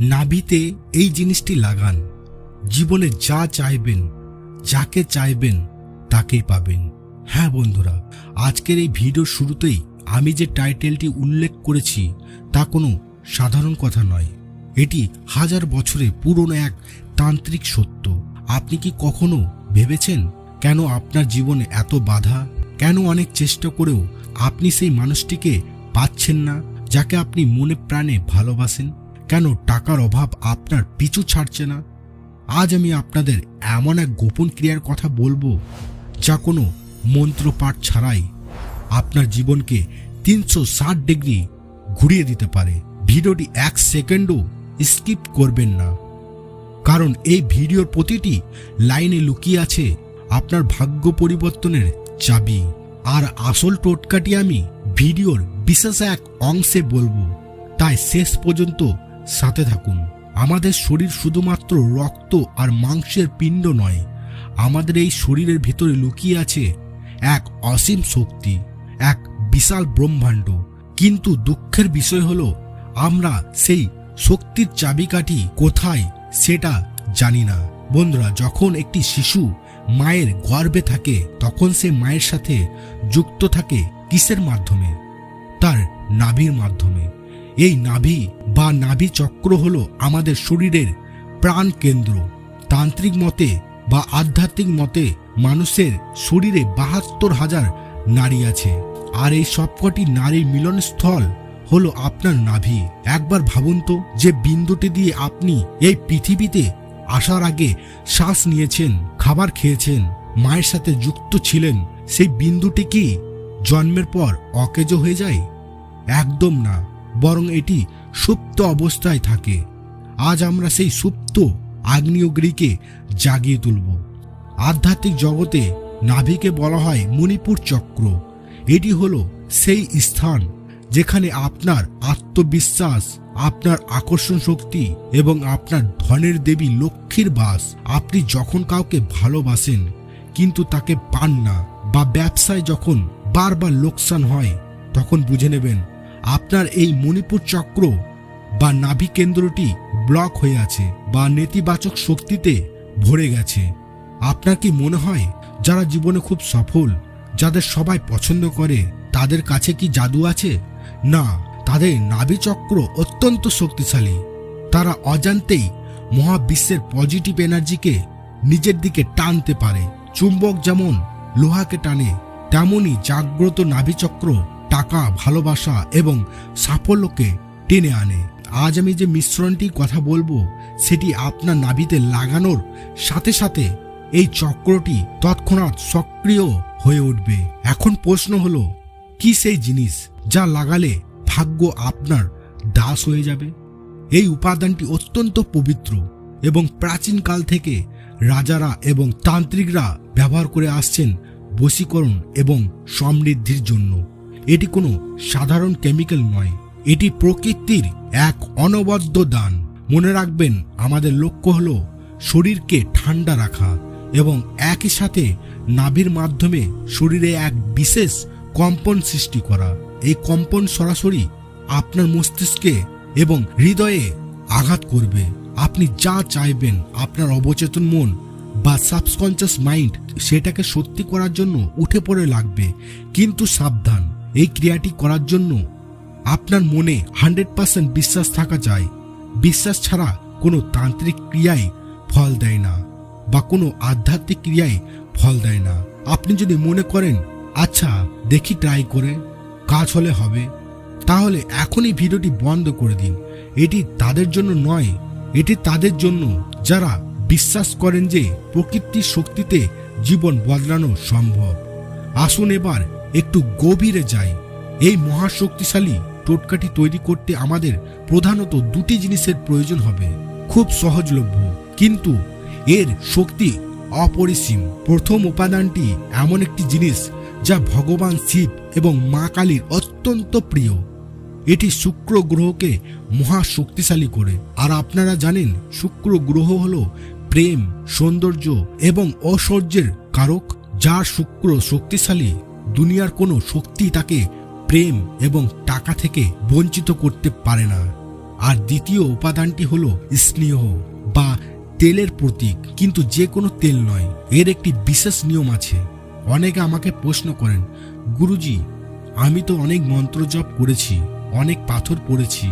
নাভিতে এই জিনিসটি লাগান। জীবনে যা চাইবেন, যাকে চাইবেন, তাকেই পাবেন। হ্যাঁ বন্ধুরা, আজকের এই ভিডিওর শুরুতেই আমি যে টাইটেলটি উল্লেখ করেছি, তা কোনো সাধারণ কথা নয়। এটি হাজার বছরে পুরনো এক তান্ত্রিক সত্য। আপনি কি কখনো ভেবেছেন, কেন আপনার জীবনে এত বাধা? কেন অনেক চেষ্টা করেও আপনি সেই মানুষটিকে পাচ্ছেন না, যাকে আপনি মনে প্রাণে ভালোবাসেন? কেন টাকার অভাব আপনার পিছু ছাড়ছে না? আজ আমি আপনাদের এমন এক গোপন ক্রিয়ার কথা বলব, যা কোনো মন্ত্রপাঠ ছাড়াই আপনার জীবনকে তিনশো ষাট ডিগ্রি ঘুরিয়ে দিতে পারে। ভিডিওটি এক সেকেন্ডও স্কিপ করবেন না। কারণ এই ভিডিওর প্রতিটি লাইনে লুকিয়ে আছে আপনার ভাগ্য পরিবর্তনের চাবি। আর আসল টোটকাটি আমি ভিডিওর বিশেষ এক অংশে বলব। তাই শেষ পর্যন্ত সাথে থাকুন। আমাদের শরীর শুধুমাত্র রক্ত আর মাংসের পিণ্ড নয়, আমাদের এই শরীরের ভিতরে লুকিয়ে আছে এক অসীম শক্তি, এক বিশাল ব্রহ্মাণ্ড। কিন্তু দুঃখের বিষয় হলো, আমরা সেই শক্তির চাবিকাঠি কোথায় সেটা জানি না। বন্ধুরা, যখন একটি শিশু মায়ের গর্ভে থাকে, তখন সে মায়ের সাথে যুক্ত থাকে কিসের মাধ্যমে? তার নাভির মাধ্যমে। এই নাভি বা নাভি চক্র হলো আমাদের শরীরের প্রাণ কেন্দ্র। তান্ত্রিক মতে বা আধ্যাত্মিক মতে মানুষের শরীরে বাহাত্তর হাজার নারী আছে। আর এই সবকটি নারীর মিলনস্থল হলো আপনার নাভি। একবার ভাবুন তো যে বিন্দুটি দিয়ে আপনি এই পৃথিবীতে আসার আগে শ্বাস নিয়েছেন, খাবার খেয়েছেন, মায়ের সাথে যুক্ত ছিলেন, সেই বিন্দুটি কি জন্মের পর অকেজ হয়ে যায়? একদম না। বরং এটি সুপ্ত অবস্থায় থাকে। আজ আমরা সেই সুপ্ত আগ্নেয়গিরিকে জাগিয়ে তুলব। আধ্যাত্মিক জগতে নাভিকে বলা হয় মণিপুর চক্র। এটি হলো সেই স্থান যেখানে আপনার আত্মবিশ্বাস, আপনার আকর্ষণ শক্তি এবং আপনার ধনের দেবী লক্ষ্মীর বাস। আপনি যখন কাউকে ভালোবাসেন, কিন্তু তাকে পান না বা ব্যবসায় যখন বারবার লোকসান হয়, তখন বুঝে নেবেন আপনার এই মণিপুর চক্র বা নাভি কেন্দ্রটি ব্লক হয়ে আছে বা নেতিবাচক শক্তিতে ভরে গেছে। আপনার কি মনে হয়, যারা জীবনে খুব সফল, যাদের সবাই পছন্দ করে, তাদের কাছে কি জাদু আছে? না, তাদের নাভি চক্র অত্যন্ত শক্তিশালী। তারা অজান্তেই মহাবিশ্বের পজিটিভ এনার্জিকে নিজের দিকে টানতে পারে। চুম্বক যেমন লোহাকে টানে, তেমনই জাগ্রত নাভিচক্র টাকা, ভালোবাসা এবং সাফল্যকে টেনে আনে। আজ আমি যে মিশ্রণটি কথা বলব, সেটি আপনার নাভিতে লাগানোর সাথে সাথে এই চক্রটি তৎক্ষণাৎ সক্রিয় হয়ে উঠবে। এখন প্রশ্ন হলো, কি সেই জিনিস যা লাগালে ভাগ্য আপনার দাস হয়ে যাবে? এই উপাদানটি অত্যন্ত পবিত্র এবং প্রাচীনকাল থেকে রাজারা এবং তান্ত্রিকরা ব্যবহার করে আসছেন বশীকরণ এবং সমৃদ্ধির জন্য। এটি কোনো সাধারণ কেমিক্যাল নয়। এটি প্রকৃতির এক অনবদ্য দান। মনে রাখবেন, আমাদের লক্ষ্য হল শরীরকে ঠান্ডা রাখা এবং একই সাথে নাভির মাধ্যমে শরীরে এক বিশেষ কম্পন সৃষ্টি করা। এই কম্পন সরাসরি আপনার মস্তিষ্কে এবং হৃদয়ে আঘাত করবে। আপনি যা চাইবেন, আপনার অবচেতন মন বা সাবকনসিয়াস মাইন্ড সেটাকে সত্যি করার জন্য উঠে পড়ে লাগবে, কিন্তু সাবধান। এই ক্রিয়াটি করার জন্য আপনার মনে হান্ড্রেড পার্সেন্ট বিশ্বাস থাকা যায়। বিশ্বাস ছাড়া কোনো তান্ত্রিক ক্রিয়াই ফল দেয় না বা কোনো আধ্যাত্মিক ক্রিয়াই ফল দেয় না। আপনি যদি মনে করেন আচ্ছা দেখি ট্রাই করে, কাজ হলে হবে, তাহলে এখনই ভিডিওটি বন্ধ করে দিন। এটি তাদের জন্য নয়, এটি তাদের জন্য। যারা বিশ্বাস করেন যে প্রকৃতির শক্তিতে জীবন বদলানো সম্ভব। আসুন এবার একটু গভীরে যাই। এই মহাশক্তিশালী টোটকাটি তৈরি করতে আমাদের প্রধানত দুটি জিনিসের প্রয়োজন হবে। খুব সহজলভ্য, কিন্তু এর শক্তি অপরিসীম। প্রথম উপাদানটি এমন একটি জিনিস যা ভগবান শিব এবং মা কালীর অত্যন্ত প্রিয়। এটি শুক্র গ্রহকে মহা শক্তিশালী করে। আর আপনারা জানেন, শুক্র গ্রহ হল প্রেম, সৌন্দর্য এবং ঐশ্বর্যের কারক যার শুক্র শক্তিশালী দুনিয়ার কোনো শক্তি তাকে প্রেম এবং টাকা থেকে বঞ্চিত করতে পারে না। আর দ্বিতীয় উপাদানটি হলো স্নেহ বা তেলের প্রতীক, কিন্তু যে কোনো তেল নয়। এর একটি বিশেষ নিয়ম আছে। অনেকে আমাকে প্রশ্ন করেন, গুরুজি, আমি তো অনেক মন্ত্র জপ করেছি, অনেক পাথর পড়েছি,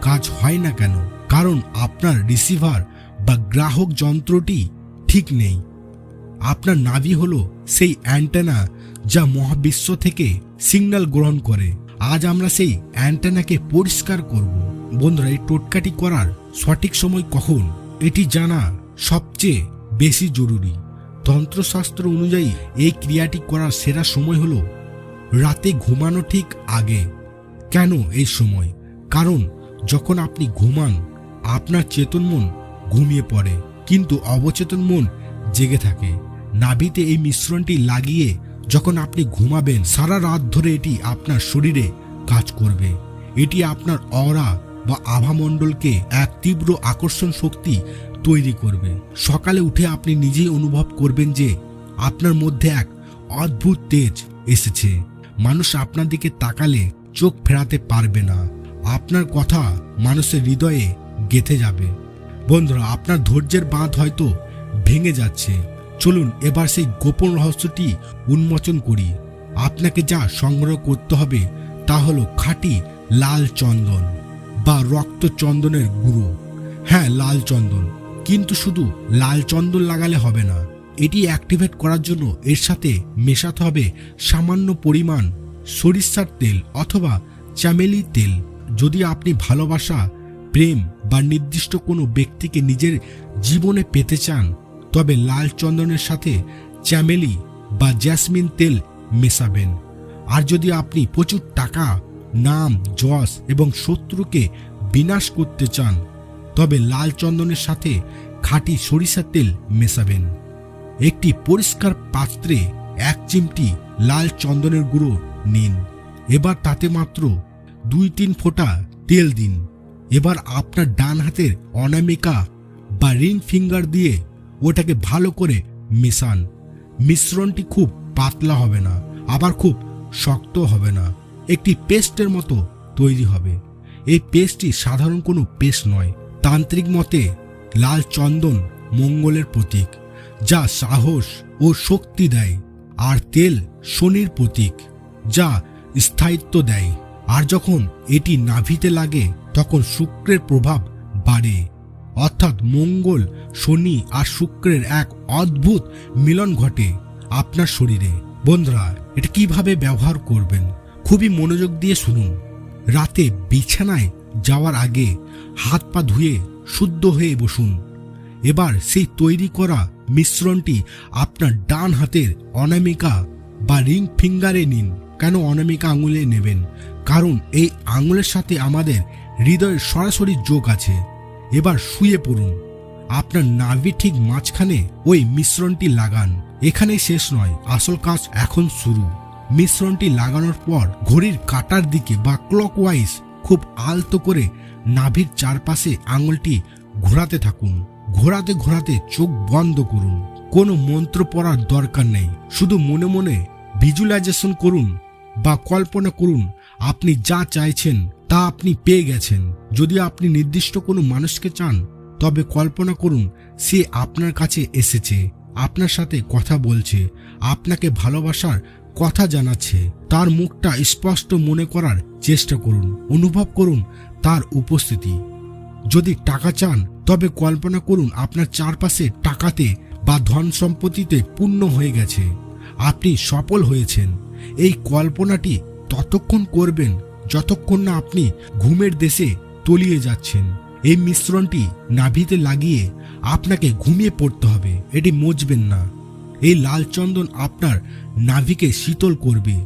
কাজ হয় না কেন? কারণ আপনার রিসিভার বা গ্রাহক যন্ত্রটি ঠিক নেই। আপনার নাভি হলো সেই অ্যান্টেনা যা মহাবিশ্ব থেকে সিগন্যাল গ্রহণ করে। আজ আমরা সেই অ্যান্টেনাকে পরিষ্কার করব। বন্ধুরা, এই টোটকাটি করার সঠিক সময় কখন? এটি জানা সবচেয়ে বেশি জরুরি। তন্ত্রশাস্ত্র অনুযায়ী এই ক্রিয়াটি করার সেরা সময় হলো রাতে ঘুমানো ঠিক আগে। কেন এই সময়? কারণ যখন আপনি ঘুমান, আপনার চেতন মন ঘুমিয়ে পড়ে, কিন্তু অবচেতন মন জেগে থাকে। নাভিতে এই মিশ্রণটি লাগিয়ে যখন আপনি ঘুমাবেন, সারা রাত ধরে এটি আপনার শরীরে কাজ করবে। এটি আপনার অরা বা আভামণ্ডলকে এক তীব্র আকর্ষণ শক্তি তৈরি করবে। সকালে উঠে আপনি নিজেই অনুভব করবেন যে আপনার মধ্যে এক অদ্ভুত তেজ এসেছে। মানুষ আপনার দিকে তাকালে চোখ ফেরাতে পারবে না। আপনার কথা মানুষের হৃদয়ে গেথে যাবে। বন্ধুরা, আপনার ধৈর্যের বাঁধ হয়তো ভেঙে যাচ্ছে। চলুন এবার সেই গোপন রহস্যটি উন্মোচন করি। আপনাকে যা সংগ্রহ করতে হবে তা হলো খাঁটি লাল চন্দন বা রক্ত চন্দনের গুঁড়ো। হ্যাঁ লাল চন্দন। কিন্তু শুধু লাল চন্দন লাগালে হবে না, এটি অ্যাক্টিভেট করার জন্য এর সাথে মেশাতে হবে সামান্য পরিমাণ সরিষার তেল অথবা চামেলি তেল। যদি আপনি ভালোবাসা, প্রেম বা নির্দিষ্ট কোনো ব্যক্তিকে নিজের জীবনে পেতে চান তবে লাল চন্দনের সাথে চ্যামেলি বা জ্যাসমিন তেল মেশাবেন। আর যদি আপনি প্রচুর টাকা, নাম, যশ এবং শত্রুকে বিনাশ করতে চান, তবে লাল চন্দনের সাথে খাঁটি সরিষার তেল মেশাবেন। একটি পরিষ্কার পাত্রে এক চিমটি লাল চন্দনের গুঁড়ো নিন। এবার তাতে মাত্র দুই তিন ফোঁটা তেল দিন। এবার আপনার ডান হাতের অনামিকা বা রিং ফিঙ্গার দিয়ে ওটাকে ভালো করে মেশান। মিশ্রণটি খুব পাতলা হবে না, আবার খুব শক্ত হবে না। একটি পেস্টের মতো তৈরি হবে। এই পেস্টটি সাধারণ কোনো পেস্ট নয়, তান্ত্রিক মতে লাল চন্দন মঙ্গলের প্রতীক, যা সাহস ও শক্তি দেয়, আর তেল শনির প্রতীক, যা স্থায়িত্ব দেয়। আর যখন এটি নাভিতে লাগে, তখন শুক্রের প্রভাব বাড়ে। অর্থাৎ মঙ্গল, শনি আর শুক্রের এক অদ্ভুত মিলন ঘটে আপনার শরীরে। বন্ধুরা, এটা কীভাবে ব্যবহার করবেন? খুবই মনোযোগ দিয়ে শুনুন। রাতে বিছানায় যাওয়ার আগে হাত পা ধুয়ে শুদ্ধ হয়ে বসুন। এবার সেই তৈরি করা মিশ্রণটি আপনার ডান হাতের অনামিকা বা রিং ফিঙ্গারে নিন। কেন অনামিকা আঙুলে নেবেন? কারণ এই আঙুলের সাথে আমাদের হৃদয়ের সরাসরি যোগ আছে। এবার শুয়ে পড়ুন। আপনার নাভি ঠিক মাঝখানে ওই মিশ্রণটি লাগান। এখানেই শেষ নয়, আসল কাজ এখন শুরু। মিশ্রণটি লাগানোর পর ঘড়ির কাটার দিকে বা ক্লকওয়াইজ খুব আলতো করে নাভির চারপাশে আঙুলটি ঘোরাতে থাকুন। ঘোরাতে ঘোরাতে চোখ বন্ধ করুন। কোনো মন্ত্র পড়ার দরকার নেই। শুধু মনে মনে ভিজুয়ালাইজেশন করুন বা কল্পনা করুন, আপনি যা চাইছেন তা আপনি পেয়ে গেছেন। যদি আপনি নির্দিষ্ট কোনো মানুষকে চান, তবে কল্পনা করুন, সে আপনার কাছে এসেছে, আপনার সাথে কথা বলছে, আপনাকে ভালোবাসার কথা জানাচ্ছে। তার মুখটা স্পষ্ট মনে করার চেষ্টা করুন, অনুভব করুন তার উপস্থিতি। যদি টাকা চান, তবে কল্পনা করুন, আপনার চারপাশে টাকাতে বা ধন সম্পত্তিতে পূর্ণ হয়ে গেছে। আপনি সফল হয়েছেন। এই কল্পনাটি ততক্ষণ করবেন যতক্ষণ না আপনি ঘুমের দেশে তলিয়ে যাচ্ছেন, এই মিশ্রণটি নাভিতে লাগিয়ে আপনাকে ঘুমিয়ে পড়তে হবে, এটি মুজবেন না। এই লাল চন্দন আপনার নাভিকে শীতল করবে,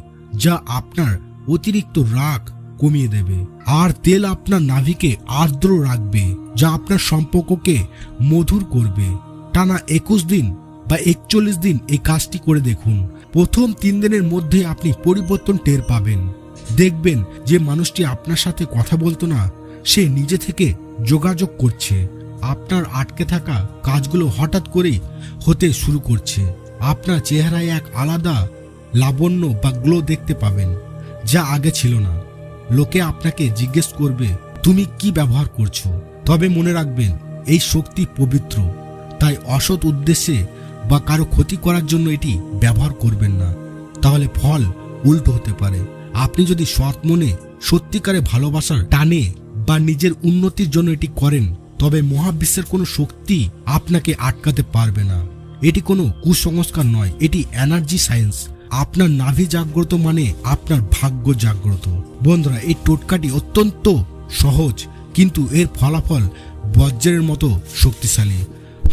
যা আপনার অতিরিক্ত রাগ কমিয়ে দেবে। আর তেল আপনার নাভিকে আর্দ্র রাখবে, যা আপনার সম্পর্ককে মধুর করবে। টানা একুশ দিন বা একচল্লিশ দিন এই কাজটি করে দেখুন। প্রথম তিন দিনের মধ্যে আপনি পরিবর্তন টের পাবেন। দেখবেন যে মানুষটি আপনার সাথে কথা বলতো না, সে নিজে থেকে যোগাযোগ করছে। আপনার আটকে থাকা কাজগুলো হঠাৎ করেই হতে শুরু করছে। আপনার চেহারায় এক আলাদা লাবণ্য বা গ্লো দেখতে পাবেন, যা আগে ছিল না। লোকে আপনাকে জিজ্ঞেস করবে, তুমি কি ব্যবহার করছ? তবে মনে রাখবেন, এই শক্তি পবিত্র। তাই অসৎ উদ্দেশ্যে বা কারও ক্ষতি করার জন্য এটি ব্যবহার করবেন না। তাহলে ফল উল্টো হতে পারে। আপনি যদি সৎ মনে সত্যিকারে ভালোবাসার টানে বা নিজের উন্নতির জন্য এটি করেন, তবে মহাবিশ্বের কোনো শক্তি আপনাকে আটকাতে পারবে না। এটি কোনো কুসংস্কার নয়, এটি এনার্জি সায়েন্স। আপনার নাভি জাগ্রত মানে আপনার ভাগ্য জাগ্রত। বন্ধুরা, এই টোটকাটি অত্যন্ত সহজ, কিন্তু এর ফলাফল বজ্রের মতো শক্তিশালী।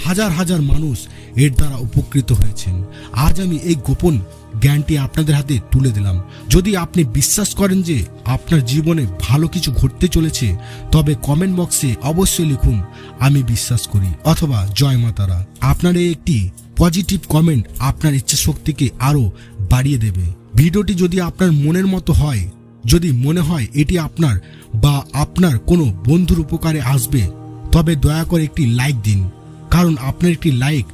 হাজার হাজার মানুষ এর দ্বারা উপকৃত হয়েছেন। আজ আমি এই গোপন জ্ঞানটি আপনাদের হাতে তুলে দিলাম। যদি আপনি বিশ্বাস করেন যে আপনার জীবনে ভালো কিছু ঘটতে চলেছে, তবে কমেন্ট বক্সে অবশ্যই লিখুন, আমি বিশ্বাস করি অথবা, জয় মাতারা আপনার এই একটি পজিটিভ কমেন্ট আপনার ইচ্ছা শক্তিকে আরও বাড়িয়ে দেবে। ভিডিওটি যদি আপনার মনের মতো হয়, যদি মনে হয় এটি আপনার বা আপনার কোনো বন্ধুর উপকারে আসবে, তবে দয়া করে একটি লাইক দিন। কারণ আপনার একটি লাইক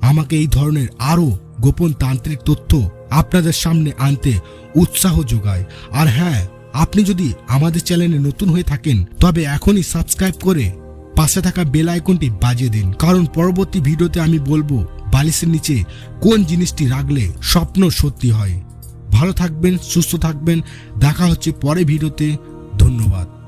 আমাকে এই ধরনের আরও গোপন তান্ত্রিক তথ্য আপনাদের সামনে আনতে উৎসাহ যোগায়। আর হ্যাঁ আপনি যদি আমাদের চ্যানেলে নতুন হয়ে থাকেন, তবে এখনই সাবস্ক্রাইব করে পাশে থাকা বেল আইকনটি বাজিয়ে দিন। কারণ পরবর্তী ভিডিওতে আমি বলব বালিশের নিচে কোন জিনিসটি রাখলে স্বপ্ন সত্যি হয়। ভালো থাকবেন, সুস্থ থাকবেন। দেখা হচ্ছে পরে ভিডিওতে। ধন্যবাদ।